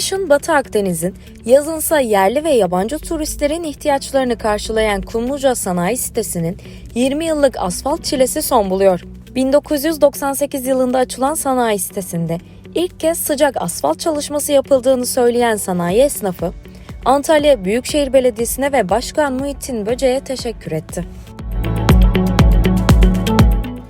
Kışın Batı Akdeniz'in, yazınsa yerli ve yabancı turistlerin ihtiyaçlarını karşılayan Kumluca Sanayi Sitesi'nin 20 yıllık asfalt çilesi son buluyor. 1998 yılında açılan sanayi sitesinde ilk kez sıcak asfalt çalışması yapıldığını söyleyen sanayi esnafı, Antalya Büyükşehir Belediyesi'ne ve Başkan Muhittin Böce'ye teşekkür etti.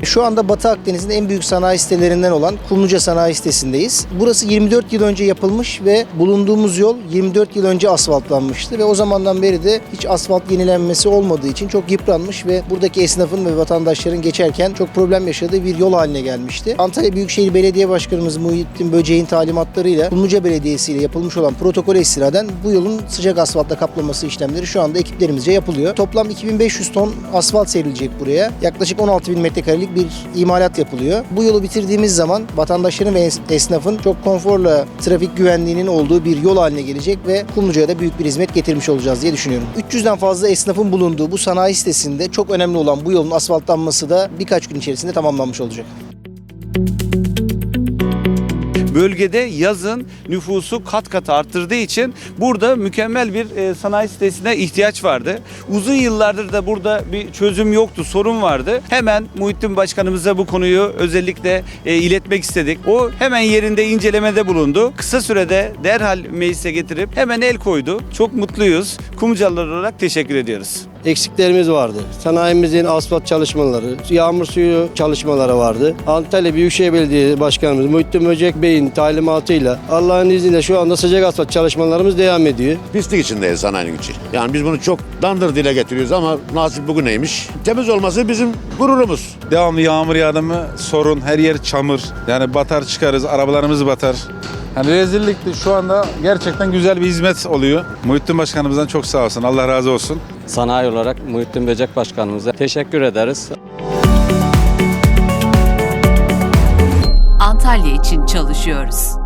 Şu anda Batı Akdeniz'in en büyük sanayi sitelerinden olan Kumluca Sanayi Sitesi'ndeyiz. Burası 24 yıl önce yapılmış ve bulunduğumuz yol 24 yıl önce asfaltlanmıştı ve o zamandan beri de hiç asfalt yenilenmesi olmadığı için çok yıpranmış ve buradaki esnafın ve vatandaşların geçerken çok problem yaşadığı bir yol haline gelmişti. Antalya Büyükşehir Belediye Başkanımız Muhittin Böceğin talimatlarıyla Kumluca Belediyesi ile yapılmış olan protokole istinaden bu yolun sıcak asfaltla kaplaması işlemleri şu anda ekiplerimizce yapılıyor. Toplam 2500 ton asfalt serilecek buraya. Yaklaşık 16 bin metrekarelik bir imalat yapılıyor. Bu yolu bitirdiğimiz zaman vatandaşların ve es- esnafın çok konforla trafik güvenliğinin olduğu bir yol haline gelecek ve Kumluca'ya da büyük bir hizmet getirmiş olacağız diye düşünüyorum. 300'den fazla esnafın bulunduğu bu sanayi sitesinde çok önemli olan bu yolun asfaltlanması da birkaç gün içerisinde tamamlanmış olacak. Bölgede yazın nüfusu kat kat arttırdığı için burada mükemmel bir e, sanayi sitesine ihtiyaç vardı. Uzun yıllardır da burada bir çözüm yoktu, sorun vardı. Hemen Muhittin Başkanımıza bu konuyu özellikle e, iletmek istedik. O hemen yerinde incelemede bulundu. Kısa sürede derhal meclise getirip hemen el koydu. Çok mutluyuz. Kumcalılar olarak teşekkür ediyoruz. Eksiklerimiz vardı. Sanayimizin asfalt çalışmaları, yağmur suyu çalışmaları vardı. Antalya Büyükşehir Belediyesi Başkanımız Muhittin Böcek Bey'in talimatıyla Allah'ın izniyle şu anda sıcak asfalt çalışmalarımız devam ediyor. pislik içindeyiz sanayinin içi. Yani biz bunu çok dandır dile getiriyoruz ama nasip bugüneymiş. Temiz olması bizim gururumuz. Devamlı yağmur yağdı mı sorun, her yer çamur. Yani batar çıkarız, arabalarımız batar. Yani rezillikti. Şu anda gerçekten güzel bir hizmet oluyor. Muhittin Başkanımızdan çok sağ olsun. Allah razı olsun. Sanayi olarak Muhittin Böcek Başkanımıza teşekkür ederiz. Antalya için çalışıyoruz.